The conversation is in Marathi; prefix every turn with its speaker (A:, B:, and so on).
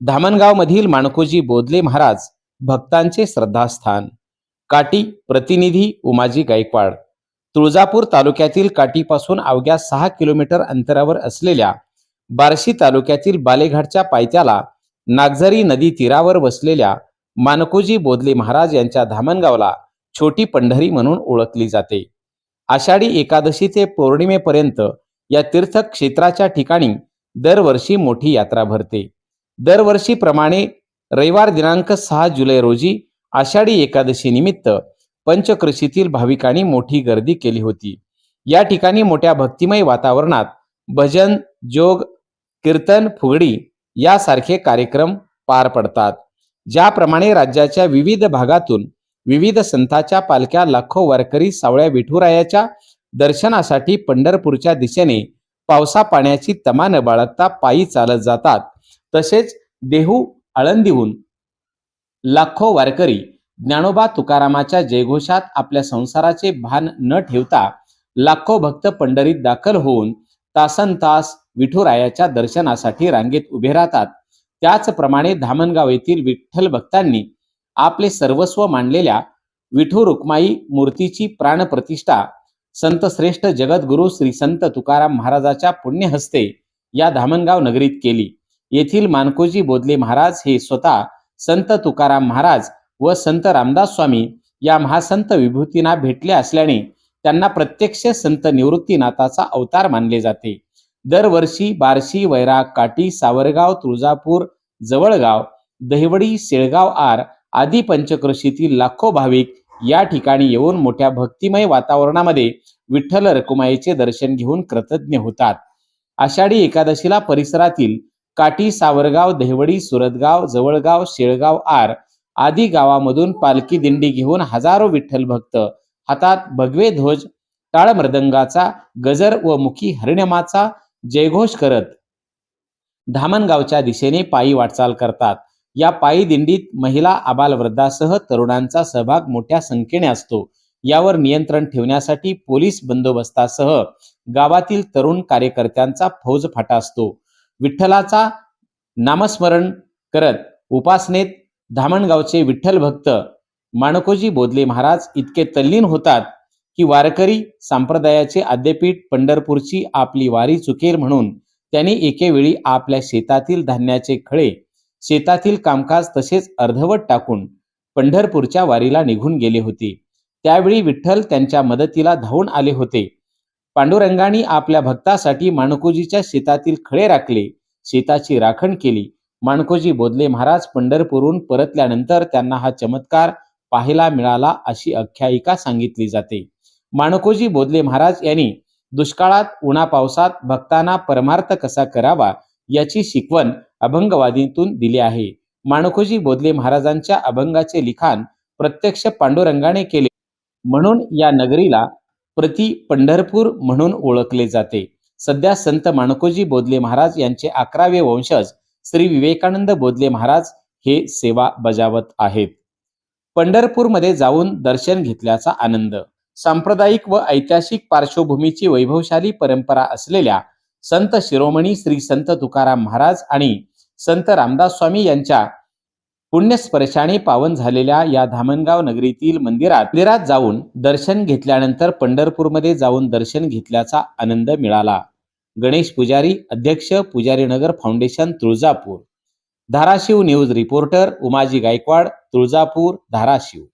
A: धामणगाव मधील माणकोजी बोधले महाराज भक्तांचे श्रद्धास्थान. काटी प्रतिनिधी उमाजी गायकवाड. तुळजापूर तालुक्यातील काटीपासून अवघ्या सहा किलोमीटर अंतरावर असलेल्या बार्शी तालुक्यातील बालेघाटच्या पायथ्याला नागझरी नदी तीरावर वसलेल्या मानकोजी बोधले महाराज यांच्या धामणगावला छोटी पंढरी म्हणून ओळखली जाते. आषाढी एकादशी ते पौर्णिमेपर्यंत या तीर्थक्षेत्राच्या ठिकाणी दरवर्षी मोठी यात्रा भरते. दरवर्षीप्रमाणे रविवार दिनांक सहा जुलै रोजी आषाढी एकादशी निमित्त पंचकृषीतील भाविकांनी मोठी गर्दी केली होती. या ठिकाणी मोठ्या भक्तिमय वातावरणात भजन जोग कीर्तन फुगडी यासारखे कार्यक्रम पार पडतात. ज्याप्रमाणे राज्याच्या विविध भागातून विविध संतांच्या पालख्या लाखो वारकरी सावळ्या विठुरायाच्या दर्शनासाठी पंढरपूरच्या दिशेने पावसा पाण्याची तमा न बाळगता पायी चालत जातात. तसेच देहू आळंदीहून लाखो वारकरी ज्ञानोबा तुकारामाच्या जयघोषात आपल्या संसाराचे भान न ठेवता लाखो भक्त पंढरीत दाखल होऊन तासन तास विठुरायाच्या दर्शनासाठी रांगेत उभे राहतात. त्याचप्रमाणे धामणगाव येथील विठ्ठल भक्तांनी आपले सर्वस्व मानलेल्या विठू रुक्माई मूर्तीची प्राणप्रतिष्ठा संत श्रेष्ठ जगद्गुरु श्री संत तुकाराम महाराजाच्या पुण्यहस्ते या धामणगाव नगरीत केली. येथील मानकोजी बोधले महाराज हे स्वतः संत तुकाराम महाराज व संत रामदास स्वामी या महासंत विभूतींना भेटले असल्याने त्यांना प्रत्यक्ष संत निवृत्तीनाथाचा अवतार मानले जाते. दरवर्षी बार्शी वैराग काटी सावरगाव तुळजापूर जवळगाव दहिवडी शेळगाव आर आदी पंचकृषीतील लाखो भाविक या ठिकाणी येऊन मोठ्या भक्तिमय वातावरणामध्ये विठ्ठल रकुमाईचे दर्शन घेऊन कृतज्ञ होतात. आषाढी एकादशीला परिसरातील काटी सावरगाव दहिवडी सुरतगाव जवळगाव शेळगाव आर आदी गावामधून पालखी दिंडी घेऊन हजारो विठ्ठल भक्त हातात भगवे ध्वज टाळमृदंगाचा गजर व मुखी हरिणमाचा जयघोष करत धामणगावच्या दिशेने पायी वाटचाल करतात. या पायी दिंडीत महिला आबालवृद्धासह तरुणांचा सहभाग मोठ्या संख्येने असतो. यावर नियंत्रण ठेवण्यासाठी पोलीस बंदोबस्तासह गावातील तरुण कार्यकर्त्यांचा फौज फाटा असतो. विठ्ठलाचा नामस्मरण करत उपासनेत धामणगावचे विठ्ठल भक्त माणकोजी बोधले महाराज इतके तल्लीन होतात की वारकरी संप्रदायाचे आद्यपीठ पंढरपूरची आपली वारी चुकेल म्हणून त्यांनी एकेवेळी आपल्या शेतातील धान्याचे खळे शेतातील कामकाज तसेच अर्धवट टाकून पंढरपूरच्या वारीला निघून गेले होते. त्यावेळी विठ्ठल त्यांच्या मदतीला धावून आले होते. पांडुरंगाने आपल्या भक्तासाठी माणकोजीच्या शेतातील खळे राखले शेताची राखण केली. माणकोजी बोधले महाराज पंढरपूरहून परतल्यानंतर त्यांना हा चमत्कार पाहायला मिळाला अशी आख्यायिका सांगितली जाते. माणकोजी बोधले महाराज यांनी दुष्काळात उन्हा पावसात भक्तांना परमार्थ कसा करावा याची शिकवण अभंगवादीतून दिली आहे माणकोजी बोधले महाराजांच्या अभंगाचे लिखाण प्रत्यक्ष पांडुरंगाने केले. म्हणून या नगरीला प्रति पंढरपूर म्हणून ओळखले जाते. सध्या संत माणकोजी बोधले महाराज यांचे अकरावे वंशज श्री विवेकानंद बोधले महाराज हे सेवा बजावत आहेत. पंढरपूरमध्ये जाऊन दर्शन घेतल्याचा आनंद. सांप्रदायिक व ऐतिहासिक पार्श्वभूमीची वैभवशाली परंपरा असलेल्या संत शिरोमणी श्री संत तुकाराम महाराज आणि संत रामदास स्वामी यांच्या पुण्यस्पर्शाने पावन झालेल्या या धामणगाव नगरीतील मंदिरात मंदिरात जाऊन दर्शन घेतल्यानंतर पंढरपूरमध्ये जाऊन दर्शन घेतल्याचा आनंद मिळाला. गणेश पुजारी अध्यक्ष Pujari Nagar foundation Tuljapur. Dharashiv news reporter Umaji Gaikwad Tuljapur Dharashiv.